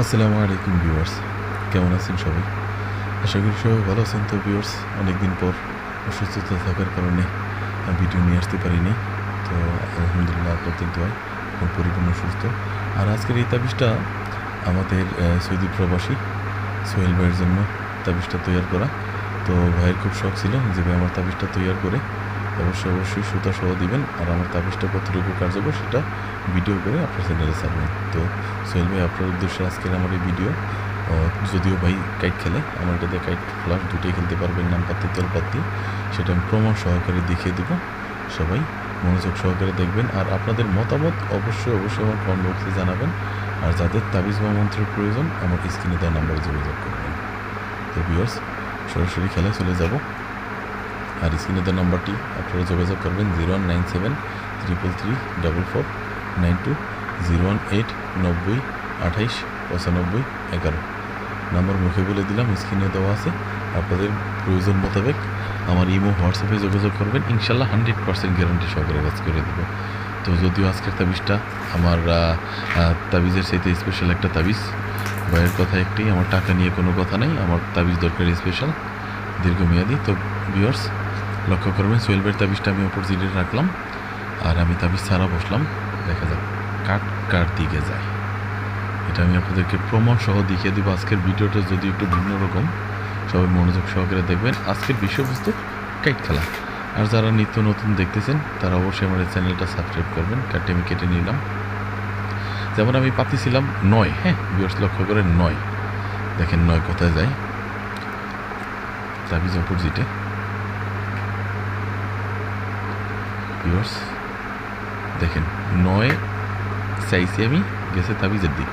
আসসালামু আলাইকুম, ভিউয়ার্স। কেমন আছেন সবাই? আশা করি সবাই ভালো আছেন। তো, ভিউয়ার্স, অনেকদিন পর অসুস্থতা থাকার কারণে ভিডিও নিয়ে আসতে পারিনি। তো, আলহামদুলিল্লাহ আপনাদের দোয়ায় এখন পরিপূর্ণ সুস্থ। আর আজকের এই তাবিজটা আমাদের সৌদি প্রবাসী সোহেল ভাইয়ের জন্য তাবিজটা তৈরি করা। তো, ভাইয়ের খুব শখ ছিল যে ভাই আমার তাবিজটা তৈরি করে অবশ্যই অবশ্যই সুতা সহ দিবেন আর আমার তাবিজটা কতটুকু কার্যকর সেটা ভিডিও করে আপনার চ্যানেলে ছাড়বেন। তো সোহেল ভাই, আপনার উদ্দেশ্যে আজকের আমার এই ভিডিও যদিও ভাই কাইট খেলে, আমার এটাতে কাইট ফ্লাশ দুটোই খেলতে পারবেন নাম পাত্তি তেল পাত্তি সেটা আমি প্রমাণ সহকারে দেখিয়ে দেবো। সবাই মনোযোগ সহকারে দেখবেন আর আপনাদের মতামত অবশ্যই অবশ্যই আমার কমেন্ট বক্সে জানাবেন। আর যাদের তাবিজ বা মন্ত্রের প্রয়োজন, আমার স্ক্রিনে দেওয়া নাম্বারে যোগাযোগ করবেন। তো ভিউয়ার্স সরাসরি খেলায় চলে যাব। আর স্ক্রিনে দেওয়া নাম্বারটি আপনারা যোগাযোগ করবেন zero one nine seven triple three double four nine two zero one eight নব্বই আঠাইশ পঁচানব্বই এগারো নাম্বার মুখে বলে দিলাম স্ক্রিনে দেওয়া আছে। আপনাদের প্রয়োজন মোতাবেক আমার ইমো হোয়াটসঅ্যাপে যোগাযোগ করবেন। ইনশাল্লাহ হান্ড্রেড পার্সেন্ট গ্যারান্টি সহকারে কাজ করে দেবো। তো যদিও আজকের তাবিজটা আমার তাবিজের সাথে স্পেশাল একটা তাবিজ ভাইয়ের কথা একটি, আমার টাকা নিয়ে কোনো কথা নেই, আমার তাবিজ দরকার স্পেশাল দীর্ঘমেয়াদী। তো ভিউয়ার্স লক্ষ্য করবেন ভাইয়ের তাবিজটা আমি ওপর জিরে রাখলাম, আর আমি তাবিজ ছাড়া বসলাম। দেখা যাক কাট কার দিকে যায়। এটা আমি আপনাদেরকে প্রমাণ সহ দেখিয়ে দেবো। আজকের ভিডিওটা যদি একটু ভিন্ন রকম, সবাই মনোযোগ সহকারে দেখবেন। আজকের বিষয়বস্তু কাইট খেলা। আর যারা নিত্য নতুন দেখতেছেন, তারা অবশ্যই আমার এই চ্যানেলটা সাবস্ক্রাইব করবেন। কার্ডটি আমি কেটে নিলাম। যেমন আমি পাতিছিলাম নয় হ্যাঁ বিয়ার্স লক্ষ্য করে নয়। দেখেন নয় কোথায় যায়। তাবিজ অপোজিটে বিয়ার্স দেখেন নয় চাইছি আমি গেছে তাবিজের দিক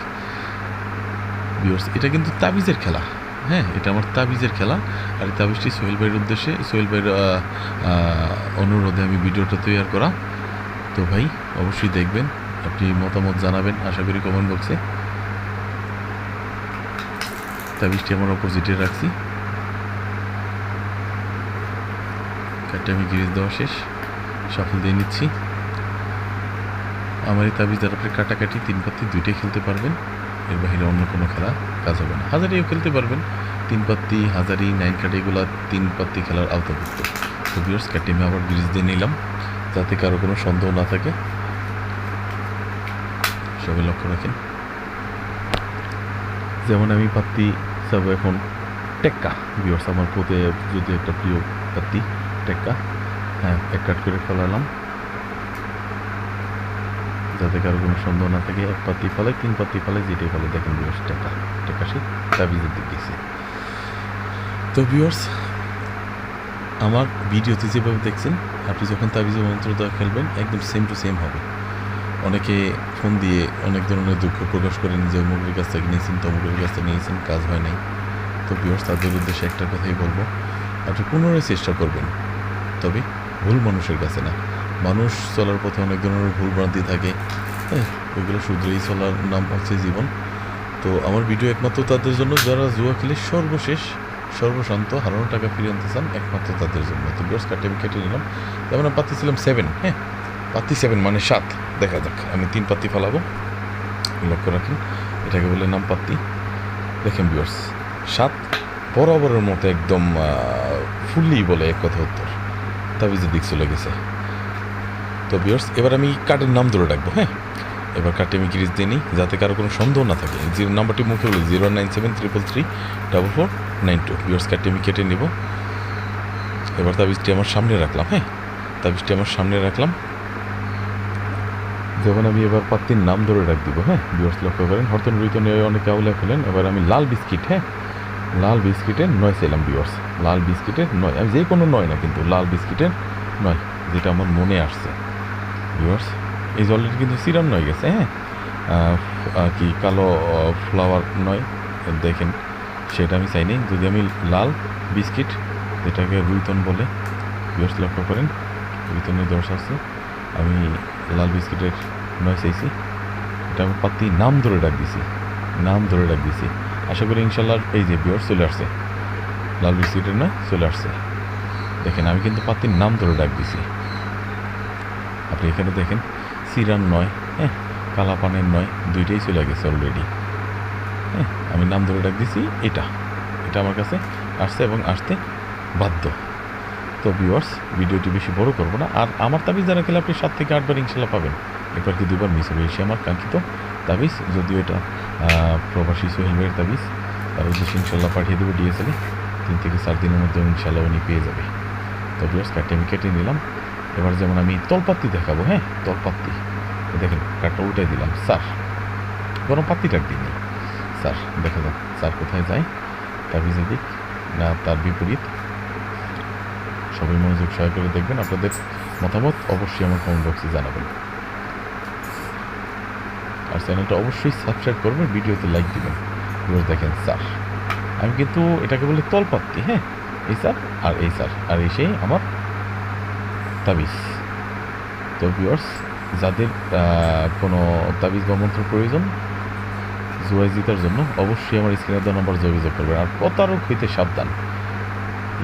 বিয়ার্স এটা কিন্তু তাবিজের খেলা। হ্যাঁ এটা আমার তাবিজের খেলা। আর এই তাবিজটি সোহেল ভাইয়ের উদ্দেশ্যে, সোহেল ভাইয়ের অনুরোধে আমি ভিডিওটা তৈরি করা। তো ভাই, অবশ্যই দেখবেন, আপনি মতামত জানাবেন আশা করি কমেন্ট বক্সে তাবিজটি আমার অপোজিটে রাখছি। কার্ডটা আমি গিরিজ দেওয়া শেষ। সফল দিয়ে নিচ্ছি। আমার এই তাবিজ দ্বারা আপনি কাটাকাটি তিন পাত্তি দুইটাই খেলতে পারবেন। এর বাইরে অন্য কোনো খেলা কাজ হবে না। হাজারিও খেলতে পারবেন। তিন পাত্তি, হাজারি, নাইন কাট এগুলো তিন পাত্তি খেলার আওতাভুক্ত। তো বিয়ার্স কাটি আমি আবার ব্রিজ দিয়ে নিলাম। যাতে কারও কোনো সন্দেহ না থাকে। সবাই লক্ষ্য রাখেন। যেমন আমি পাত্তি সব এখন টেক্কা। বিয়ার্স আমার পোতে যদি একটা প্রিয় পাত্তি টেক্কা। হ্যাঁ এক কাট করে ফেলালাম। যাতে কারও কোনো সন্দেহ না থাকে, এক পাতি ফলে, তিন পাতি ফলে যেটাই ফলে, দেখেন বিয়ার্স টাকা টাকা সে তাবিজের দিক গেছে তো বিয়ার্স আমার ভিডিওতে যেভাবে দেখছেন, আপনি যখন তাবিজের মন্ত্র দেওয়া খেলবেন, একদম সেম টু সেম হবে। অনেকে ফোন দিয়ে অনেক ধরনের দুঃখ প্রকাশ করেন যে, অমুকের কাছ থেকে নিয়েছেন, তমুকের কাছ থেকে নিয়েছেন, কাজ হয় নাই। তো বিয়ার্স তাদের উদ্দেশ্যে একটা কথাই বলব, আপনি পুনরায় চেষ্টা করবেন। তবে ভুল মানুষের কাছে না। মানুষ চলার পথে অনেক ধরনের ভুল ভ্রান্তি থাকে। হ্যাঁ ওইগুলো শুধরেই চলার নাম হচ্ছে জীবন। তো আমার ভিডিও একমাত্র তাদের জন্য। যারা জুয়া খেলে সর্বশেষ, সর্বশান্ত হারানো টাকা ফিরে আনতে চান, একমাত্র তাদের জন্য। তো বিয়ার্স কাটে আমি কেটে নিলাম। যেমন আমি পাত্তি সেভেন হ্যাঁ? পাত্তি সেভেন মানে সাত। দেখা যাক, আমি তিন পাত্তি ফেলাবো। লক্ষ্য রাখেন, এটাকে বলে নাম পাত্তি দেখেন বিয়ার্স সাত বরাবরের মতো একদম ফুললি বলে এক কথা উত্তর। তাবিজের দিক চলে গেছে। তো বিয়ার্স এবার আমি কার্ডের নাম ধরে রাখব হ্যাঁ? এবার কার্ডটি আমি গিরিজ দিয়ে নিই? যাতে কারও কোনো সন্দেহ না থাকে। জিরো নাম্বারটি মুখে বলি zero nine seven triple three double four nine two বিয়ার্স কার্ডটি আমি কেটে নেব। এবার তাবিজটি আমার সামনে রাখলাম হ্যাঁ? তাবিজটি আমার সামনে রাখলাম। যখন আমি এবার পাত্তির নাম ধরে রাখ দিব হ্যাঁ? বিয়ার্স লক্ষ্য করেন হরতন রুইতন অনেকে আউলে ফেলেন এবার আমি লাল বিস্কিট হ্যাঁ? লাল বিস্কিটের নয় চাইলাম বিয়ার্স লাল বিস্কিটের নয়। আমি যে কোনো নয় না, কিন্তু লাল বিস্কিটের নয়, যেটা আমার মনে আসছে। ভিউয়ার্স এই জলটি কিন্তু সিরাম নয় গেছে হ্যাঁ? কি কালো ফ্লাওয়ার নয়, দেখেন, সেটা আমি চাইনি। যদি আমি লাল বিস্কিট, যেটাকে রুইতন বলে ভিউয়ার্স লক্ষ্য করেন রুইতনের দর্শ আছে। আমি লাল বিস্কিটের নয় চাইছি। এটা আমি পাতি, নাম ধরে ডাক দিছি, নাম ধরে ডাক দিছি। আশা করি ইনশাল্লাহ এই যে বিয়ার চলে আসছে। লাল বিস্কিটের নয় চলে আসছে। দেখেন, আমি কিন্তু পাত্তির নাম ধরে ডাক দিছি। আপনি এখানে দেখেন, সিরান নয় হ্যাঁ কালাপানের নয়, দুইটাই চলে গেছে অলরেডি হ্যাঁ আমি নাম ধরে ডাক দিছি, এটা। এটা আমার কাছে আসছে এবং আসতে বাধ্য। তো ভিউয়ার্স ভিডিওটি বেশি বড় করব না। আর আমার তাবিজ যারা খেলে আপনি সাত থেকে আটবার ইনশাল্লাহ পাবেন। একবার কি দুবার মিস হবে এসে আমার কাঙ্ক্ষিত তাবিজ। যদিও এটা প্রবাসী ভাইয়ের তাবিজ তার উদ্দেশ্যে ইনশাল্লাহ পাঠিয়ে দেবো ডিএসএলে তিন থেকে চার দিনের মধ্যে ইনশাল্লাহ উনি পেয়ে যাবে। তো ভিউয়ার্স কার্ডটি আমি কেটে নিলাম। এবার যেমন আমি তলপাত্তি দেখাবো হ্যাঁ? তলপাত্তি। দেখেন কার্ডটা উল্টাই দিলাম। স্যার গরম পাত্তিটার দিনই স্যার, দেখা যাক স্যার কোথায় যায়? তাবিজের দিক, না তার বিপরীত। সবাই মনোযোগ সহায় করে দেখবেন। আপনাদের মতামত অবশ্যই আমার কমেন্ট বক্সে জানাবেন। আর চ্যানেলটা অবশ্যই সাবস্ক্রাইব করবেন, ভিডিওতে লাইক দিবেন। ভিউয়ার্স দেখেন স্যার, আমি কিন্তু এটাকে বলে তলপাত্তি হ্যাঁ? এই স্যার আর এই স্যার, আর এই সেই আমার তাবিজ। তো ভিউয়ার্স যাদের কোনো তাবিজ বা মন্ত্র প্রয়োজন জুয়াই জিতার জন্য অবশ্যই আমার স্ক্রিনে দেওয়া নম্বর যোগাযোগ করবেন। আর প্রতারক হইতে সাবধান।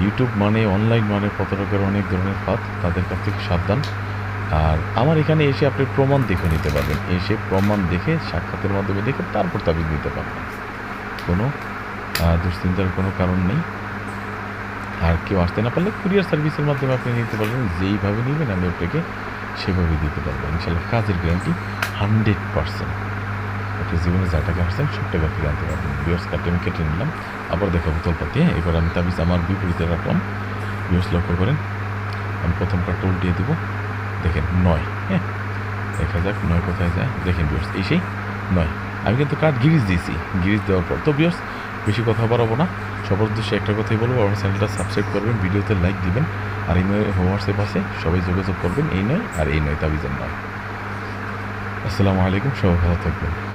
ইউটিউব মানে অনলাইন মানে প্রতারকের অনেক ধরনের ফাঁদ তাদের কাছ থেকে সাবধান। আর আমার এখানে এসে আপনি প্রমাণ দেখে নিতে পারবেন। এসে প্রমাণ দেখে, সাক্ষাতের মাধ্যমে দেখে তারপর তাবিজ নিতে পারবেন। কোনো দুশ্চিন্তার কোনো কারণ নেই। আর কেউ আসতে না পারলে কুরিয়ার সার্ভিসের মাধ্যমে আপনি নিতে পারবেন। যেইভাবে নেবেন, আমি আপনাকে সেভাবে দিতে পারব। ইনশাল্লাহ কাজের গ্যারান্টি হান্ড্রেড পার্সেন্ট আপনি জীবনে যা টাকা আসছেন সব টাকা ফিরে আনতে পারবেন। বিয়ার্স কার্ডটি আমি কেটে নিলাম। আবার দেখাবো হ্যাঁ এবার আমি তাবিজ আমার বিপরীতে রাখলাম। বিয়ার্স লক্ষ্য করেন, আমি প্রথম কার্ডটা উল্টিয়ে দিব। দেখেন, নয়। হ্যাঁ দেখা যাক, নয় কোথায় যায়। দেখেন বিয়ার্স এই সেই নয়। আমি কিন্তু কাঠ গিরিজ দিয়েছি, গিরিজ দেওয়ার পর। তো বিয়ার্স বেশি কথা বাড়াবো না। সবার উদ্দেশ্যে একটা কথাই বলব, আমার চ্যানেলটা সাবস্ক্রাইব করবেন, ভিডিওতে লাইক দিবেন। আর এই নয় হোয়াটসঅ্যাপ আছে সবাই যোগাযোগ করবেন, এই নয় আর এই নয় তাবিজের নয়। আসসালামু আলাইকুম, সবাই ভালো থাকবেন।